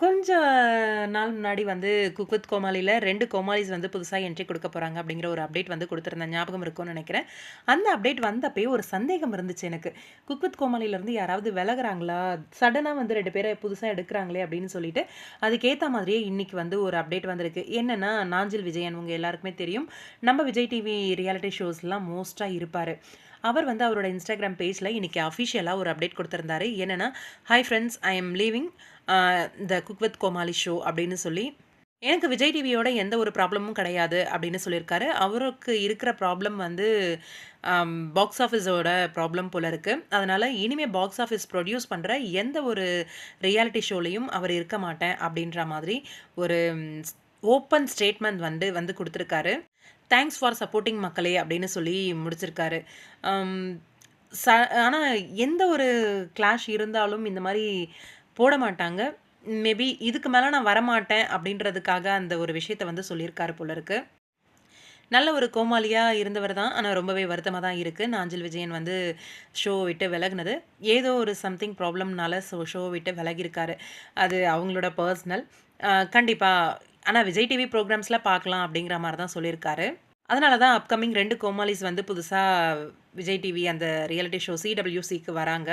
கொஞ்ச நாள் முன்னாடி வந்து குக் வித் கோமாளில 2 கோமாளிஸ் வந்து புதுசாக என்ட்ரி கொடுக்க போகிறாங்க அப்படிங்கிற ஒரு அப்டேட் வந்து கொடுத்துருந்தேன் ஞாபகம் இருக்கும்னு நினைக்கிறேன் அந்த அப்டேட் வந்தப்பயே ஒரு சந்தேகம் இருந்துச்சு எனக்கு. குக் கோமாளியிலேருந்து யாராவது விலகுறாங்களா? சடனாக வந்து ரெண்டு பேரை புதுசாக எடுக்கிறாங்களே அப்படின்னு சொல்லிட்டு, அதுக்கேற்ற மாதிரியே இன்றைக்கி வந்து ஒரு அப்டேட் வந்திருக்கு. என்னென்னா நாஞ்சில் விஜயன் உங்கள் எல்லாருக்குமே தெரியும். நம்ம விஜய் டிவி ரியாலிட்டி ஷோஸ்லாம் மோஸ்ட்டாக இருப்பார் அவர் வந்து அவரோட இன்ஸ்டாகிராம் பேஜில் இன்றைக்கி அஃபிஷியலாக ஒரு அப்டேட் கொடுத்துருந்தாரு என்னென்னா "hi friends I am leaving the cook with Komali show" அப்படின்னு சொல்லி. எனக்கு விஜய் டிவியோட எந்த ஒரு ப்ராப்ளமும் கிடையாது அப்படின்னு சொல்லியிருக்காரு. அவருக்கு இருக்கிற ப்ராப்ளம் வந்து பாக்ஸ் ஆஃபீஸோட ப்ராப்ளம் போல இருக்குது அதனால் இனிமே பாக்ஸ் ஆஃபீஸ் ப்ரொடியூஸ் பண்ணுற எந்த ஒரு ரியாலிட்டி ஷோலையும் அவர் இருக்க மாட்டேன் அப்படின்ற மாதிரி ஒரு ஓப்பன் ஸ்டேட்மெண்ட் வந்து வந்து கொடுத்துருக்காரு "தேங்க்ஸ் ஃபார் சப்போர்ட்டிங் மக்களே" அப்படின்னு சொல்லி முடிச்சிருக்காரு. ச ஆனால் எந்த ஒரு கிளாஷ் இருந்தாலும் இந்த மாதிரி போட மாட்டாங்க. மேபி இதுக்கு மேலே நான் வரமாட்டேன் அப்படின்றதுக்காக அந்த ஒரு விஷயத்த வந்து சொல்லியிருக்காரு போல இருக்கு. நல்ல ஒரு கோமாளியாக இருந்தவர் தான். ஆனால் ரொம்பவே வருத்தமாக தான் இருக்குது நாஞ்சில் விஜயன் வந்து ஷோ விட்டு விலகினது ஏதோ ஒரு சம்திங் ப்ராப்ளம்னால ஷோ விட்டு விலகியிருக்காரு. அது அவங்களோட பர்சனல் கண்டிப்பாக ஆனால் விஜய் டிவி ப்ரோக்ராம்ஸில் பார்க்கலாம் அப்படிங்கிற மாதிரி தான் சொல்லியிருக்காரு. அதனால தான் அப்கமிங் ரெண்டு கோமாளிஸ் வந்து புதுசாக விஜய் டிவி அந்த ரியாலிட்டி ஷோ சிடபிள்யூசிக்கு வராங்க.